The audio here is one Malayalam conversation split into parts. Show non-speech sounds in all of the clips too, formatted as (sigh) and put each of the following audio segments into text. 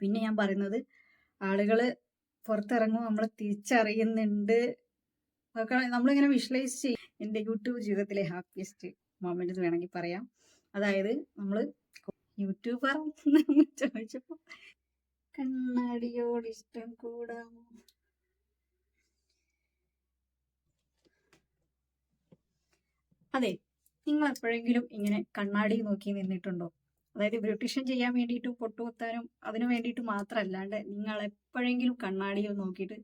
പിന്നെ ഞാൻ പറയുന്നത് ആളുകൾ പുറത്തിറങ്ങുമ്പോൾ നമ്മൾ തിരിച്ചറിയുന്നുണ്ട്. നമ്മളിങ്ങനെ വിഷ്വലൈസ് ചെയ്യും എന്റെ യൂട്യൂബ് ജീവിതത്തിലെ ഹാപ്പിയസ്റ്റ് മൊമെന്റ് എന്ന് വേണമെങ്കിൽ പറയാം. അതായത് നമ്മൾ യൂട്യൂബർ ചോദിച്ചപ്പോൾ കണ്ണാടിയോട് ഇഷ്ടം കൂടാമോ അതെ നിങ്ങൾ എപ്പോഴെങ്കിലും ഇങ്ങനെ കണ്ണാടി നോക്കി നിന്നിട്ടുണ്ടോ? അതായത് ബ്യൂട്ടീഷ്യൻ ചെയ്യാൻ വേണ്ടിയിട്ട് പൊട്ടുകുത്താനും അതിനു വേണ്ടിയിട്ട് മാത്രമല്ലാണ്ട് നിങ്ങൾ എപ്പോഴെങ്കിലും കണ്ണാടിയിൽ നോക്കിയിട്ട്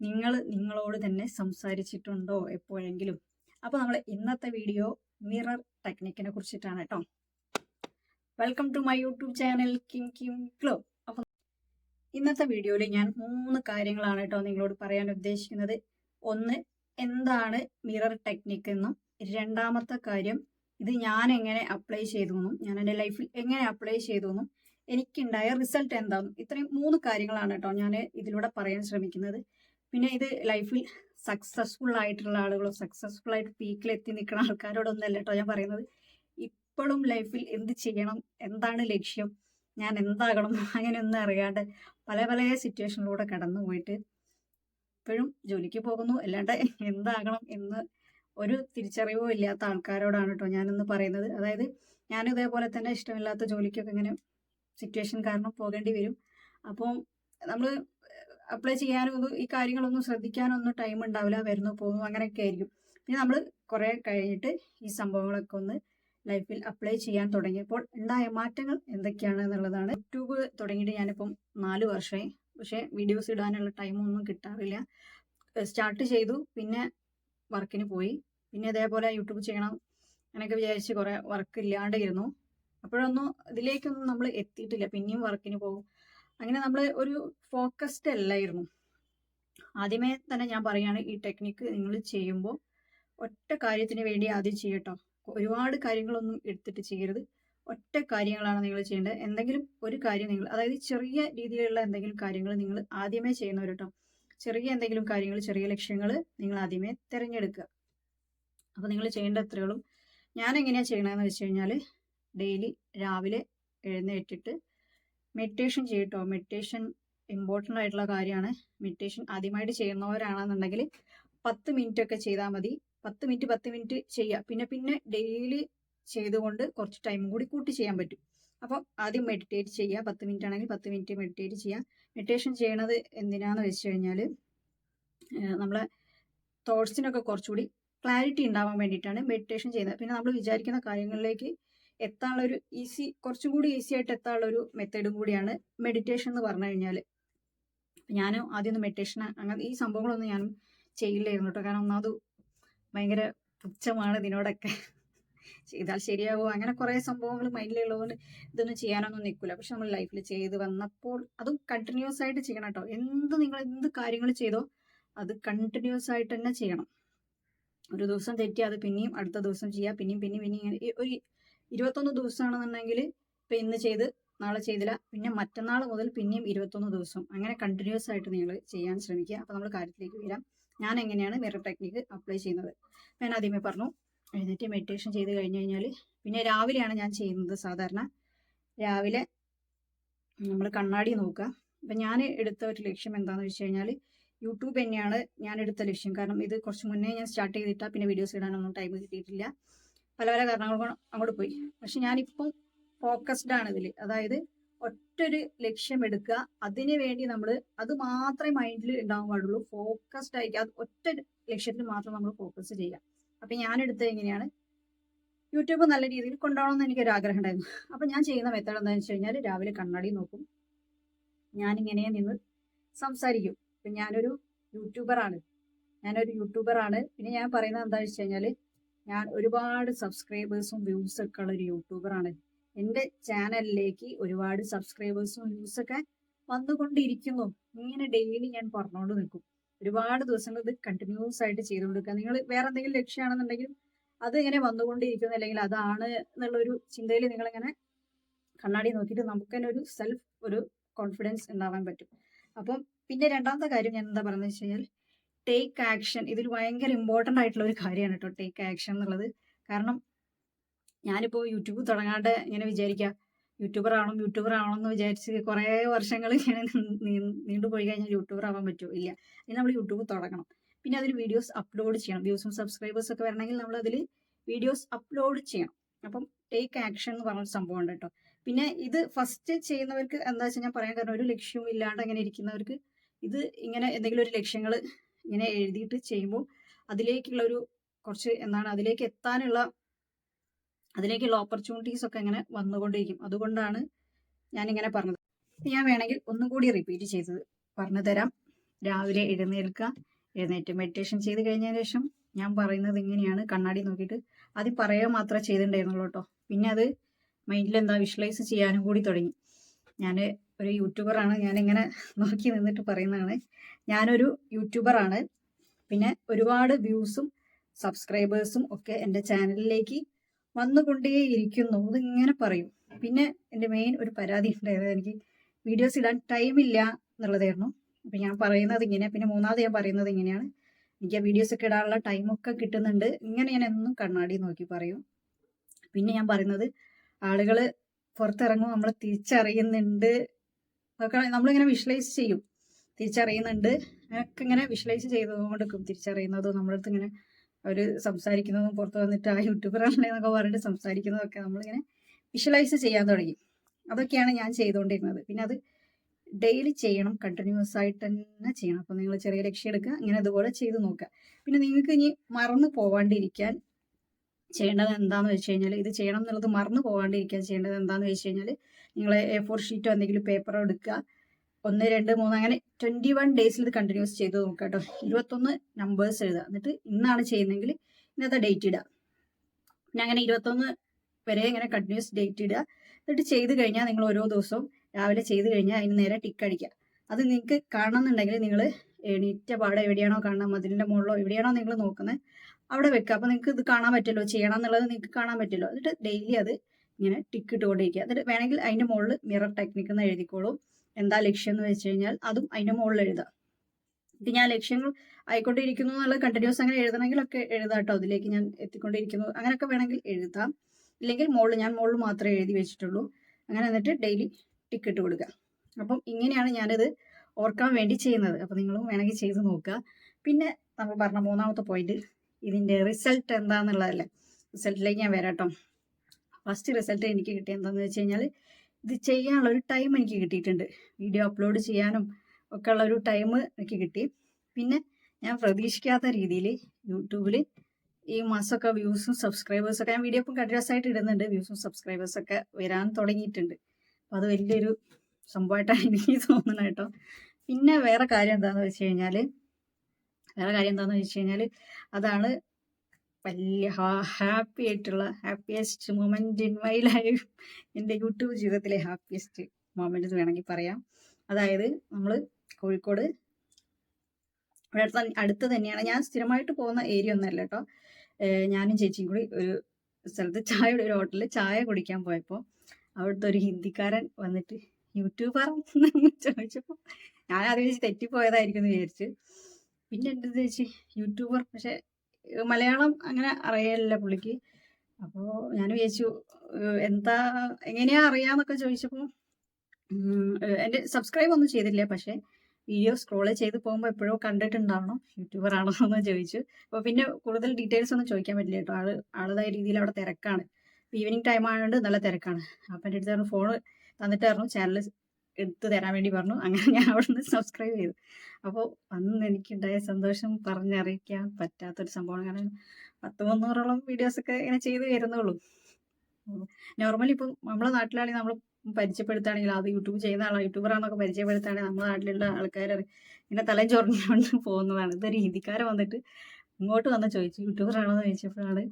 നിങ്ങൾ നിങ്ങളോട് തന്നെ സംസാരിച്ചിട്ടുണ്ടോ എപ്പോഴെങ്കിലും? അപ്പോൾ നമ്മൾ ഇന്നത്തെ വീഡിയോ മിറർ ടെക്നിക്കിനെ കുറിച്ചിട്ടാണ് കേട്ടോ. Welcome to my YouTube channel Kim കിം ക്ലോ അപ്പം ഇന്നത്തെ വീഡിയോയിൽ ഞാൻ മൂന്ന് കാര്യങ്ങളാണ് കേട്ടോ നിങ്ങളോട് പറയാൻ ഉദ്ദേശിക്കുന്നത്. ഒന്ന് എന്താണ് മിറർ ടെക്നിക്ക് എന്നും. രണ്ടാമത്തെ കാര്യം ഇത് ഞാൻ എങ്ങനെ അപ്ലൈ ചെയ്തു എന്നും ഞാൻ എന്റെ ലൈഫിൽ എങ്ങനെ അപ്ലൈ ചെയ്തു എന്നും എനിക്കുണ്ടായ റിസൾട്ട് എന്താണെന്നും ഇത്രയും മൂന്ന് കാര്യങ്ങളാണ് കേട്ടോ ഞാൻ ഇതിലൂടെ പറയാൻ ശ്രമിക്കുന്നത്. പിന്നെ ഇത് ലൈഫിൽ സക്സസ്ഫുൾ ആയിട്ടുള്ള ആളുകളോ സക്സസ്ഫുൾ ആയിട്ട് പീക്കിൽ എത്തി നിൽക്കുന്ന ആൾക്കാരോടൊന്നല്ല കേട്ടോ ഞാൻ പറയുന്നത്. ഇപ്പോഴും ലൈഫിൽ എന്ത് ചെയ്യണം എന്താണ് ലക്ഷ്യം ഞാൻ എന്താകണം (laughs) അങ്ങനെയൊന്നും അറിയാണ്ട് പല പല സിറ്റുവേഷനിലൂടെ കടന്നു പോയിട്ട് ഇപ്പോഴും ജോലിക്ക് പോകുന്നു അല്ലാണ്ട് എന്താകണം എന്ന് ഒരു തിരിച്ചറിവോ ഇല്ലാത്ത ആൾക്കാരോടാണ് കേട്ടോ ഞാനിന്ന് പറയുന്നത്. അതായത് ഞാൻ ഇതേപോലെ തന്നെ ഇഷ്ടമില്ലാത്ത ജോലിക്കൊക്കെ ഇങ്ങനെ സിറ്റുവേഷൻ കാരണം പോകേണ്ടി വരും. അപ്പോൾ നമ്മൾ അപ്ലൈ ചെയ്യാനും ഒന്നും ഈ കാര്യങ്ങളൊന്നും ശ്രദ്ധിക്കാനൊന്നും ടൈം ഉണ്ടാവില്ല വരുന്നു പോകുന്നു അങ്ങനെയൊക്കെ ആയിരിക്കും. പിന്നെ നമ്മൾ കുറേ കഴിഞ്ഞിട്ട് ഈ സംഭവങ്ങളൊക്കെ ഒന്ന് ലൈഫിൽ അപ്ലൈ ചെയ്യാൻ തുടങ്ങിയപ്പോൾ ഉണ്ടായ മാറ്റങ്ങൾ എന്തൊക്കെയാണ് എന്നുള്ളതാണ്. യൂട്യൂബ് തുടങ്ങിയിട്ട് ഞാനിപ്പം നാല് വർഷമായി. പക്ഷേ വീഡിയോസ് ഇടാനുള്ള ടൈമൊന്നും കിട്ടാറില്ല. സ്റ്റാർട്ട് ചെയ്തു പിന്നെ വർക്കിന് പോയി. പിന്നെ അതേപോലെ യൂട്യൂബ് ചെയ്യണം അങ്ങനെയൊക്കെ വിചാരിച്ച് കുറേ വർക്ക് ഇല്ലാണ്ട് ഇരുന്നു അപ്പോഴൊന്നും ഇതിലേക്കൊന്നും നമ്മൾ എത്തിയിട്ടില്ല. പിന്നെയും വർക്കിന് പോകും. അങ്ങനെ നമ്മൾ ഒരു ഫോക്കസ്ഡ് അല്ലായിരുന്നു. ആദ്യമേ തന്നെ ഞാൻ പറയുകയാണ് ഈ ടെക്നിക്ക് നിങ്ങൾ ചെയ്യുമ്പോൾ ഒറ്റ കാര്യത്തിന് വേണ്ടി ആദ്യം ചെയ്യട്ടോ. ഒരുപാട് കാര്യങ്ങളൊന്നും എടുത്തിട്ട് ചെയ്യരുത്. ഒറ്റ കാര്യങ്ങളാണ് നിങ്ങൾ ചെയ്യേണ്ടത്. എന്തെങ്കിലും ഒരു കാര്യം നിങ്ങൾ അതായത് ചെറിയ രീതിയിലുള്ള എന്തെങ്കിലും കാര്യങ്ങൾ നിങ്ങൾ ആദ്യമേ ചെയ്യുന്നവർ കേട്ടോ ചെറിയ എന്തെങ്കിലും കാര്യങ്ങൾ ചെറിയ ലക്ഷ്യങ്ങൾ നിങ്ങൾ ആദ്യമേ തിരഞ്ഞെടുക്കുക. അപ്പോൾ നിങ്ങൾ ചെയ്യേണ്ട എത്രയുള്ളൂ ഞാൻ എങ്ങനെയാണ് ചെയ്യണമെന്ന് വെച്ച് കഴിഞ്ഞാൽ ഡെയിലി രാവിലെ എഴുന്നേറ്റിട്ട് മെഡിറ്റേഷൻ ചെയ്യട്ടോ. മെഡിറ്റേഷൻ ഇമ്പോർട്ടന്റ് ആയിട്ടുള്ള കാര്യമാണ്. മെഡിറ്റേഷൻ ആദ്യമായിട്ട് ചെയ്യുന്നവരാണെന്നുണ്ടെങ്കിൽ പത്ത് മിനിറ്റ് ഒക്കെ ചെയ്താൽ മതി. പത്ത് മിനിറ്റ് പത്ത് മിനിറ്റ് ചെയ്യുക പിന്നെ പിന്നെ ഡെയിലി ചെയ്തുകൊണ്ട് കുറച്ച് ടൈം കൂടി കൂട്ടി ചെയ്യാൻ പറ്റും. അപ്പം ആദ്യം മെഡിറ്റേറ്റ് ചെയ്യുക പത്ത് മിനിറ്റ് ആണെങ്കിൽ പത്ത് മിനിറ്റ് മെഡിറ്റേറ്റ് ചെയ്യുക മെഡിറ്റേഷൻ ചെയ്യണത് എന്തിനാന്ന് വെച്ച് കഴിഞ്ഞാൽ നമ്മളെ തോട്ട്സിനൊക്കെ കുറച്ചുകൂടി ക്ലാരിറ്റി ഉണ്ടാവാൻ വേണ്ടിയിട്ടാണ് മെഡിറ്റേഷൻ ചെയ്യുന്നത്. പിന്നെ നമ്മൾ വിചാരിക്കുന്ന കാര്യങ്ങളിലേക്ക് എത്താനുള്ള ഒരു ഈസി കുറച്ചും കൂടി ഈസി ആയിട്ട് എത്താനുള്ള ഒരു മെത്തേഡും കൂടിയാണ് മെഡിറ്റേഷൻ എന്ന് പറഞ്ഞു കഴിഞ്ഞാൽ ഞാനും ആദ്യം ഒന്ന് മെഡിറ്റേഷൻ അങ്ങനെ ഈ സംഭവങ്ങളൊന്നും ഞാനും ചെയ്യില്ലായിരുന്നു കേട്ടോ. കാരണം ഒന്നാമത് ഭയങ്കര പുച്ഛമാണ് ഇതിനോടൊക്കെ. ചെയ്താൽ ശരിയാകുമോ അങ്ങനെ കുറേ സംഭവങ്ങൾ മൈൻഡിലുള്ളതുകൊണ്ട് ഇതൊന്നും ചെയ്യാനൊന്നും നിൽക്കില്ല പക്ഷെ നമ്മൾ ലൈഫിൽ ചെയ്ത് വന്നപ്പോൾ അതും കണ്ടിന്യൂസ് ആയിട്ട് ചെയ്യണം കേട്ടോ. എന്ത് നിങ്ങൾ എന്ത് കാര്യങ്ങൾ ചെയ്തോ അത് കണ്ടിന്യൂസ് ആയിട്ട് തന്നെ ചെയ്യണം. ഒരു ദിവസം തെറ്റി അത് പിന്നെയും അടുത്ത ദിവസം ചെയ്യുക പിന്നെയും പിന്നെയും പിന്നെയും ഇങ്ങനെ. ഒരു ഇരുപത്തൊന്ന് ദിവസമാണെന്നുണ്ടെങ്കിൽ ഇപ്പം ഇന്ന് ചെയ്ത് നാളെ ചെയ്തില്ല പിന്നെ മറ്റന്നാൾ മുതൽ പിന്നെയും ഇരുപത്തൊന്ന് ദിവസം. അങ്ങനെ കണ്ടിന്യൂസ് ആയിട്ട് നിങ്ങൾ ചെയ്യാൻ ശ്രമിക്കുക. അപ്പോൾ നമ്മൾ കാര്യത്തിലേക്ക് വരാം. ഞാൻ എങ്ങനെയാണ് മിറർ ടെക്നിക്ക് അപ്ലൈ ചെയ്യുന്നത് ഞാൻ ആദ്യമേ പറഞ്ഞു എഴുന്നേറ്റ് മെഡിറ്റേഷൻ ചെയ്ത് കഴിഞ്ഞ് കഴിഞ്ഞാൽ പിന്നെ രാവിലെയാണ് ഞാൻ ചെയ്യുന്നത് സാധാരണ. രാവിലെ നമ്മൾ കണ്ണാടി നോക്കുക. അപ്പം ഞാൻ എടുത്ത ഒരു ലക്ഷ്യം എന്താണെന്ന് വെച്ച് കഴിഞ്ഞാൽ യൂട്യൂബ് തന്നെയാണ് ഞാൻ എടുത്ത ലക്ഷ്യം. കാരണം ഇത് കുറച്ച് മുന്നേ ഞാൻ സ്റ്റാർട്ട് ചെയ്തിട്ടാ പിന്നെ വീഡിയോസ് ഇടാനൊന്നും ടൈം കിട്ടിയിട്ടില്ല. പല പല കാരണങ്ങൾ അങ്ങോട്ട് പോയി. പക്ഷെ ഞാനിപ്പം ഫോക്കസ്ഡ് ആണ് ഇതിൽ അതായത് ഒറ്റൊരു ലക്ഷ്യം എടുക്കുക. അതിനു വേണ്ടി നമ്മൾ അത് മാത്രമേ മൈൻഡിൽ ഉണ്ടാവാൻ പാടുള്ളൂ. ഫോക്കസ്ഡ് ആയിരിക്കും അത് ഒറ്റ ലക്ഷ്യത്തിൽ മാത്രം നമ്മൾ ഫോക്കസ് ചെയ്യുക. അപ്പൊ ഞാൻ എടുത്തത് എങ്ങനെയാണ്? യൂട്യൂബ് നല്ല രീതിയിൽ കൊണ്ടുപോകണമെന്ന് എനിക്കൊരു ആഗ്രഹം ഉണ്ടായിരുന്നു. അപ്പൊ ഞാൻ ചെയ്യുന്ന മെത്തേഡ് എന്താണെന്ന് വെച്ച് കഴിഞ്ഞാൽ രാവിലെ കണ്ണാടി നോക്കും. ഞാനിങ്ങനെ നിന്ന് സംസാരിക്കും. ഇപ്പൊ ഞാനൊരു യൂട്യൂബറാണ്. ഞാനൊരു യൂട്യൂബറാണ്. പിന്നെ ഞാൻ പറയുന്നത് എന്താണെന്ന് വെച്ച് കഴിഞ്ഞാൽ ഞാൻ ഒരുപാട് സബ്സ്ക്രൈബേഴ്സും വ്യൂസ് ഒക്കെ ഉള്ള ഒരു യൂട്യൂബറാണ്. എന്റെ ചാനലിലേക്ക് ഒരുപാട് സബ്സ്ക്രൈബേഴ്സും വ്യൂസൊക്കെ വന്നുകൊണ്ടിരിക്കുന്നു. ഇങ്ങനെ ഡെയിലി ഞാൻ പറഞ്ഞുകൊണ്ട് നിൽക്കും. ഒരുപാട് ദിവസങ്ങൾ ഇത് കണ്ടിന്യൂസ് ആയിട്ട് ചെയ്തു കൊടുക്കുക നിങ്ങൾ വേറെ എന്തെങ്കിലും ലക്ഷ്യമാണെന്നുണ്ടെങ്കിലും അത് ഇങ്ങനെ വന്നുകൊണ്ടിരിക്കുന്നു അല്ലെങ്കിൽ അതാണ് എന്നുള്ളൊരു ചിന്തയിൽ നിങ്ങളിങ്ങനെ കണ്ണാടി നോക്കിയിട്ട് നമുക്ക് തന്നെ ഒരു സെൽഫ് ഒരു കോൺഫിഡൻസ് ഉണ്ടാവാൻ പറ്റും. അപ്പം പിന്നെ രണ്ടാമത്തെ കാര്യം ഞാൻ എന്താ പറയുന്നത് വെച്ച് കഴിഞ്ഞാൽ ടേക്ക് ആക്ഷൻ ഇതിൽ ഭയങ്കര ഇമ്പോർട്ടന്റ് ആയിട്ടുള്ള ഒരു കാര്യമാണ് കേട്ടോ ടേക്ക് ആക്ഷൻ എന്നുള്ളത്. കാരണം ഞാനിപ്പോൾ യൂട്യൂബ് തുടങ്ങാണ്ട് ഇങ്ങനെ വിചാരിക്കുക യൂട്യൂബർ ആവണം യൂട്യൂബർ ആവണം എന്ന് വിചാരിച്ച് കുറേ വർഷങ്ങൾ ഇങ്ങനെ നീണ്ടുപോയി കഴിഞ്ഞാൽ യൂട്യൂബർ ആവാൻ പറ്റുമോ ഇല്ല. ഇനി നമ്മൾ യൂട്യൂബ് തുടങ്ങണം. പിന്നെ അതിൽ വീഡിയോസ് അപ്ലോഡ് ചെയ്യണം. വ്യൂസും സബ്സ്ക്രൈബേഴ്സ് ഒക്കെ വരണമെങ്കിൽ നമ്മൾ അതിൽ വീഡിയോസ് അപ്ലോഡ് ചെയ്യണം. അപ്പം ടേക്ക് ആക്ഷൻ എന്ന് പറഞ്ഞൊരു സംഭവം ഉണ്ട് കേട്ടോ. പിന്നെ ഇത് ഫസ്റ്റ് ചെയ്യുന്നവർക്ക് എന്താ വെച്ചാൽ ഞാൻ പറയാൻ കാരണം ഒരു ലക്ഷ്യവും ഇല്ലാണ്ട് അങ്ങനെ ഇരിക്കുന്നവർക്ക് ഇത് ഇങ്ങനെ എന്തെങ്കിലും ഒരു ലക്ഷ്യങ്ങൾ ഇങ്ങനെ എഴുതിയിട്ട് ചെയ്യുമ്പോൾ അതിലേക്കുള്ള ഒരു കുറച്ച് എന്താണ് അതിലേക്ക് എത്താനുള്ള അതിലേക്കുള്ള ഓപ്പർച്യൂണിറ്റീസ് ഒക്കെ ഇങ്ങനെ വന്നുകൊണ്ടിരിക്കും അതുകൊണ്ടാണ് ഞാനിങ്ങനെ പറഞ്ഞത്. ഇപ്പൊ ഞാൻ വേണമെങ്കിൽ ഒന്നും കൂടി റിപ്പീറ്റ് ചെയ്തത്. പറഞ്ഞു തരാം. രാവിലെ എഴുന്നേൽക്കുക. എഴുന്നേറ്റ് മെഡിറ്റേഷൻ ചെയ്ത് കഴിഞ്ഞതിന് ശേഷം ഞാൻ പറയുന്നത് ഇങ്ങനെയാണ്. കണ്ണാടി നോക്കിയിട്ട് അത് പറയുക മാത്രമേ ചെയ്തിട്ടുണ്ടായിരുന്നുള്ളൂ കേട്ടോ. പിന്നെ അത് മൈൻഡിൽ എന്താ വിഷ്വലൈസ് ചെയ്യാനും കൂടി തുടങ്ങി. ഞാൻ ഒരു യൂട്യൂബറാണ്. ഞാനിങ്ങനെ (laughs) നോക്കി നിന്നിട്ട് പറയുന്നതാണ്. ഞാനൊരു യൂട്യൂബറാണ്. പിന്നെ ഒരുപാട് വ്യൂസും സബ്സ്ക്രൈബേഴ്സും ഒക്കെ എന്റെ ചാനലിലേക്ക് വന്നുകൊണ്ടേയിരിക്കുന്നു. ഇതിങ്ങനെ പറയും. പിന്നെ എന്റെ മെയിൻ ഒരു പരാതി ഉണ്ടായത് എനിക്ക് വീഡിയോസ് ഇടാൻ ടൈമില്ല എന്നുള്ളതായിരുന്നു. അപ്പം ഞാൻ പറയുന്നത് ഇങ്ങനെയാണ് പിന്നെ മൂന്നാമത് ഞാൻ പറയുന്നത് ഇങ്ങനെയാണ്. എനിക്ക് ആ വീഡിയോസ് ഒക്കെ ഇടാനുള്ള ടൈമൊക്കെ കിട്ടുന്നുണ്ട്. ഇങ്ങനെ ഞാൻ എന്നും കണ്ണാടി നോക്കി പറയും. പിന്നെ ഞാൻ പറയുന്നത് ആളുകൾ പുറത്തിറങ്ങുമ്പോൾ നമ്മൾ തിരിച്ചറിയുന്നുണ്ട്. അതൊക്കെ നമ്മളിങ്ങനെ വിഷ്വലൈസ് ചെയ്യും. തിരിച്ചറിയുന്നുണ്ട്. അങ്ങനെയൊക്കെ ഇങ്ങനെ വിഷ്വലൈസ് ചെയ്തുകൊണ്ടിരിക്കും. തിരിച്ചറിയുന്നതും നമ്മളടുത്ത് ഇങ്ങനെ അവർ സംസാരിക്കുന്നതും പുറത്ത് വന്നിട്ട് ആ യൂട്യൂബറാണല്ലേ എന്നൊക്കെ പറഞ്ഞിട്ട് സംസാരിക്കുന്നതൊക്കെ നമ്മളിങ്ങനെ വിഷ്വലൈസ് ചെയ്യാൻ തുടങ്ങി. അതൊക്കെയാണ് ഞാൻ ചെയ്തുകൊണ്ടിരുന്നത്. പിന്നെ അത് ഡെയിലി ചെയ്യണം. കണ്ടിന്യൂസ് ആയിട്ട് തന്നെ ചെയ്യണം. അപ്പോൾ നിങ്ങൾ ചെറിയ ലക്ഷ്യം എടുക്കുക. ഇങ്ങനെ അതുപോലെ ചെയ്ത് നോക്കുക. പിന്നെ നിങ്ങൾക്ക് ഇനി മറന്നു പോവാണ്ടിരിക്കാൻ ചെയ്യേണ്ടത് എന്താണെന്ന് വെച്ച് കഴിഞ്ഞാൽ ഇത് ചെയ്യണം എന്നുള്ളത് മറന്നു പോകാണ്ടിരിക്കുക ചെയ്യേണ്ടത് എന്താണെന്ന് വെച്ച് കഴിഞ്ഞാൽ നിങ്ങൾ എ ഫോർ ഷീറ്റോ എന്തെങ്കിലും പേപ്പറോ എടുക്കുക. ഒന്ന് രണ്ട് മൂന്ന് അങ്ങനെ ട്വന്റി വൺ ഡേയ്സിൽ ഇത് കണ്ടിന്യൂസ് ചെയ്ത് നോക്കുക കേട്ടോ. ഇരുപത്തൊന്ന് നമ്പേഴ്സ് എഴുതുക. എന്നിട്ട് ഇന്നാണ് ചെയ്യുന്നതെങ്കിൽ ഇന്നത്തെ ഡേറ്റ് ഇടുക. പിന്നെ അങ്ങനെ ഇരുപത്തൊന്ന് വരെ ഇങ്ങനെ കണ്ടിന്യൂസ് ഡേറ്റ് ഇടുക. എന്നിട്ട് ചെയ്ത് കഴിഞ്ഞാൽ നിങ്ങൾ ഓരോ ദിവസവും രാവിലെ ചെയ്ത് കഴിഞ്ഞാൽ അതിന് നേരെ ടിക്ക് അടിക്കുക. അത് നിങ്ങൾക്ക് കാണണമെന്നുണ്ടെങ്കിൽ നിങ്ങൾ എണീറ്റ പാടെ എവിടെയാണോ കാണുന്നത്? മതിലിന്റെ മുകളിലോ എവിടെയാണോ നിങ്ങൾ നോക്കുന്നത്? അവിടെ വെക്കുക അപ്പോൾ നിങ്ങൾക്ക് ഇത് കാണാൻ പറ്റുമല്ലോ. ചെയ്യണം എന്നുള്ളത് നിങ്ങൾക്ക് കാണാൻ പറ്റുമല്ലോ. എന്നിട്ട് ഡെയിലി അത് ഇങ്ങനെ ടിക്ക് ഇട്ടുകൊണ്ടിരിക്കുക. എന്നിട്ട് വേണമെങ്കിൽ അതിന്റെ മുകളിൽ മിറർ ടെക്നിക്ക് എന്ന് എഴുതിക്കോളൂ. എന്താ ലക്ഷ്യം എന്ന് വെച്ച് കഴിഞ്ഞാൽ അതും അതിന്റെ മുകളിൽ എഴുതാം ഇത് ഞാൻ ലക്ഷ്യങ്ങൾ ആയിക്കൊണ്ടിരിക്കുന്നു എന്നുള്ളത് കണ്ടിന്യൂസ് അങ്ങനെ എഴുതണമെങ്കിലൊക്കെ എഴുതാം കേട്ടോ. അതിലേക്ക് ഞാൻ എത്തിക്കൊണ്ടിരിക്കുന്നു. അങ്ങനെയൊക്കെ വേണമെങ്കിൽ എഴുതാം. ഇല്ലെങ്കിൽ മുകളിൽ ഞാൻ മുകളിൽ മാത്രമേ എഴുതി വെച്ചിട്ടുള്ളൂ. അങ്ങനെ എന്നിട്ട് ഡെയിലി ടിക്ക് ഇട്ട് കൊടുക്കുക. അപ്പം ഇങ്ങനെയാണ് ഞാനിത് ഓർക്കാൻ വേണ്ടി ചെയ്യുന്നത്. അപ്പം നിങ്ങളും വേണമെങ്കിൽ ചെയ്ത് നോക്കുക. പിന്നെ നമ്മൾ പറഞ്ഞ മൂന്നാമത്തെ പോയിന്റ് ഇതിന്റെ റിസൾട്ട് എന്താണെന്നുള്ളതല്ലേ റിസൾട്ടിലേക്ക് ഞാൻ വരാട്ടോ. ഫസ്റ്റ് റിസൾട്ട് എനിക്ക് കിട്ടിയ എന്താണെന്ന് വെച്ച് കഴിഞ്ഞാൽ ഇത് ചെയ്യാനുള്ള ഒരു ടൈം എനിക്ക് കിട്ടിയിട്ടുണ്ട്. വീഡിയോ അപ്ലോഡ് ചെയ്യാനും ഒക്കെ ഉള്ള ഒരു ടൈം എനിക്ക് കിട്ടി. പിന്നെ ഞാൻ പ്രതീക്ഷിക്കാത്ത രീതിയിൽ യൂട്യൂബിൽ ഈ മാസമൊക്കെ വ്യൂസും സബ്സ്ക്രൈബേഴ്സും ഒക്കെ ഞാൻ വീഡിയോ ഇപ്പം കണ്ടിന്യൂസ് ആയിട്ട് ഇടുന്നുണ്ട്. വ്യൂസും സബ്സ്ക്രൈബേഴ്സ് ഒക്കെ വരാൻ തുടങ്ങിയിട്ടുണ്ട്. അപ്പം അത് വലിയൊരു സംഭവമായിട്ടാണ് എനിക്ക് തോന്നുന്നത് കേട്ടോ. പിന്നെ വേറെ കാര്യം എന്താണെന്ന് വെച്ച് കഴിഞ്ഞാൽ വേറെ കാര്യം എന്താണെന്ന് വെച്ച് കഴിഞ്ഞാൽ അതാണ് വലിയ ഹാപ്പി ആയിട്ടുള്ള happiest moment in my life എന്റെ യൂട്യൂബ് ജീവിതത്തിലെ ഹാപ്പിയസ്റ്റ് മൊമെന്റ് എന്ന് വേണമെങ്കിൽ പറയാം. അതായത് നമ്മൾ കോഴിക്കോട് ഇവിടെ അടുത്ത് തന്നെയാണ്. ഞാൻ സ്ഥിരമായിട്ട് പോകുന്ന ഏരിയ ഒന്നല്ല കേട്ടോ. ഞാനും ചേച്ചിയും കൂടി ഒരു സ്ഥലത്ത് ചായയുടെ ഒരു ഹോട്ടലിൽ ചായ കുടിക്കാൻ പോയപ്പോൾ അവിടുത്തെ ഒരു ഹിന്ദിക്കാരൻ വന്നിട്ട് യൂട്യൂബർ ചോദിച്ചപ്പോൾ ഞാൻ അത് വെച്ച് തെറ്റിപ്പോയതായിരിക്കും എന്ന് വിചാരിച്ചു. പിന്നെ എന്റെ ചേച്ചി യൂട്യൂബർ. പക്ഷെ മലയാളം അങ്ങനെ അറിയാനില്ല പുള്ളിക്ക്. അപ്പോൾ ഞാൻ വിചാരിച്ചു എന്താ എങ്ങനെയാ അറിയാന്നൊക്കെ ചോദിച്ചപ്പോൾ എന്റെ സബ്സ്ക്രൈബ് ഒന്നും ചെയ്തില്ല. പക്ഷേ വീഡിയോ സ്ക്രോൾ ചെയ്ത് പോകുമ്പോൾ എപ്പോഴോ കണ്ടിട്ടുണ്ടാവണം യൂട്യൂബർ ആണോ എന്ന് ചോദിച്ചു. അപ്പോൾ പിന്നെ കൂടുതൽ ഡീറ്റെയിൽസ് ഒന്നും ചോദിക്കാൻ പറ്റില്ല കേട്ടോ. ആൾ ആളുതായ രീതിയിൽ അവിടെ തിരക്കാണ്. ഈവനിങ് ടൈം ആയതുകൊണ്ട് നല്ല തിരക്കാണ്. അപ്പം എന്റെ അടുത്ത് ഫോൺ തന്നിട്ടായിരുന്നു. ചാനൽ എടുത്ത് തരാൻ വേണ്ടി പറഞ്ഞു. അങ്ങനെ ഞാൻ അവിടെ നിന്ന് സബ്സ്ക്രൈബ് ചെയ്തു. അപ്പോൾ അന്ന് എനിക്കുണ്ടായ സന്തോഷം പറഞ്ഞറിയിക്കാൻ പറ്റാത്തൊരു സംഭവമാണ്. കാരണം പത്ത് മുന്നൂറോളം വീഡിയോസൊക്കെ ഇങ്ങനെ ചെയ്തു വരുന്നുള്ളൂ. നോർമലി ഇപ്പം നമ്മളെ നാട്ടിലാണെങ്കിൽ നമ്മൾ പരിചയപ്പെടുത്തുകയാണെങ്കിൽ അത് യൂട്യൂബ് ചെയ്യുന്ന ആളാണ് യൂട്യൂബറാണെന്നൊക്കെ പരിചയപ്പെടുത്തുകയാണെങ്കിൽ നമ്മുടെ നാട്ടിലുള്ള ആൾക്കാർ ഇങ്ങനെ തലയും ചൊറിഞ്ഞുകൊണ്ട് പോകുന്നതാണ്. ഇതൊരു ഹിന്ദിക്കാരെ വന്നിട്ട് ഇങ്ങോട്ട് വന്ന് ചോദിച്ചു യൂട്യൂബറാണോ എന്ന് ചോദിച്ചപ്പോഴാണ്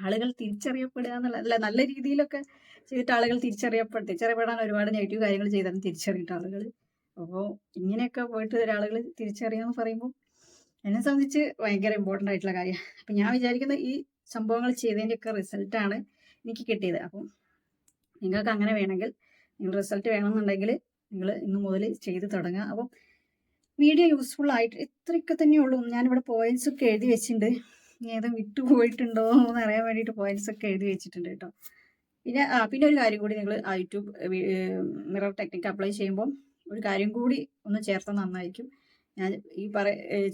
ആളുകൾ തിരിച്ചറിയപ്പെടുക എന്നുള്ള അല്ല നല്ല രീതിയിലൊക്കെ ചെയ്തിട്ട് ആളുകൾ തിരിച്ചറിയപ്പെട്ട് തിരിച്ചറിയപ്പെടാൻ ഒരുപാട് നെഗറ്റീവ് കാര്യങ്ങൾ ചെയ്താണ് തിരിച്ചറിയിട്ട് ആളുകൾ അപ്പോൾ ഇങ്ങനെയൊക്കെ പോയിട്ട് ഒരാളുകൾ തിരിച്ചറിയാന്ന് പറയുമ്പോൾ എന്നെ സംബന്ധിച്ച് ഭയങ്കര ഇമ്പോർട്ടന്റ് ആയിട്ടുള്ള കാര്യമാണ് അപ്പം ഞാൻ വിചാരിക്കുന്ന ഈ സംഭവങ്ങൾ ചെയ്തതിന്റെയൊക്കെ റിസൾട്ടാണ് എനിക്ക് കിട്ടിയത്. അപ്പം നിങ്ങൾക്ക് അങ്ങനെ വേണമെങ്കിൽ നിങ്ങൾ റിസൾട്ട് വേണമെന്നുണ്ടെങ്കിൽ നിങ്ങൾ ഇന്ന് മുതൽ ചെയ്ത് തുടങ്ങുക. അപ്പം വീഡിയോ യൂസ്ഫുൾ ആയിട്ട് ഇത്രയൊക്കെ തന്നെയുള്ളൂ. ഞാനിവിടെ പോയിന്റ്സ് ഒക്കെ എഴുതി വെച്ചിട്ടുണ്ട്. ഏതും വിട്ടു പോയിട്ടുണ്ടോ എന്ന് അറിയാൻ വേണ്ടിയിട്ട് പോയിന്റ്സ് ഒക്കെ എഴുതി വെച്ചിട്ടുണ്ട് കേട്ടോ. പിന്നെ ആ പിന്നെ ഒരു കാര്യം കൂടി നിങ്ങൾ യൂട്യൂബ് മിറർ ടെക്നിക്ക് അപ്ലൈ ചെയ്യുമ്പോൾ ഒരു കാര്യം കൂടി ഒന്ന് ചേർത്താൽ നന്നായിരിക്കും. ഞാൻ ഈ പറ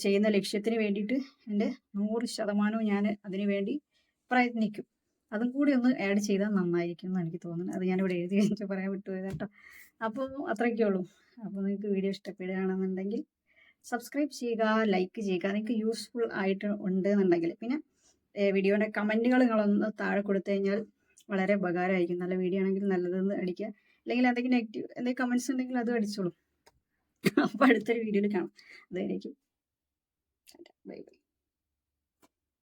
ചെയ്യുന്ന ലക്ഷ്യത്തിന് വേണ്ടിയിട്ട് എന്റെ നൂറ് ശതമാനവും ഞാൻ അതിന് വേണ്ടി പ്രയത്നിക്കും. അതും കൂടി ഒന്ന് ആഡ് ചെയ്താൽ നന്നായിരിക്കും എന്ന് എനിക്ക് തോന്നുന്നു. അത് ഞാനിവിടെ എഴുതി കഴിഞ്ഞിട്ട് പറയാൻ വിട്ടുപോയത് കേട്ടോ. അപ്പോൾ അത്രയൊക്കെ ഉള്ളൂ അപ്പോൾ നിങ്ങൾക്ക് വീഡിയോ ഇഷ്ടപ്പെടുകയാണെന്നുണ്ടെങ്കിൽ സബ്സ്ക്രൈബ് ചെയ്യുക ലൈക്ക് ചെയ്യുക. നിങ്ങൾക്ക് യൂസ്ഫുൾ ആയിട്ട് ഉണ്ട് എന്നുണ്ടെങ്കിൽ പിന്നെ വീഡിയോയുടെ കമന്റുകൾ നിങ്ങളൊന്ന് താഴെ കൊടുത്തു കഴിഞ്ഞാൽ വളരെ ഉപകാരമായിരിക്കും. നല്ല വീഡിയോ ആണെങ്കിൽ നല്ലതെന്ന് അടിക്കുക. അല്ലെങ്കിൽ എന്തെങ്കിലും നെഗറ്റീവ് എന്തെങ്കിലും കമന്റ്സ് ഉണ്ടെങ്കിൽ അത് അടിച്ചോളൂ. അപ്പോൾ അടുത്തൊരു വീഡിയോയിൽ കാണാം. അതായിരിക്കും ബൈ ബൈ.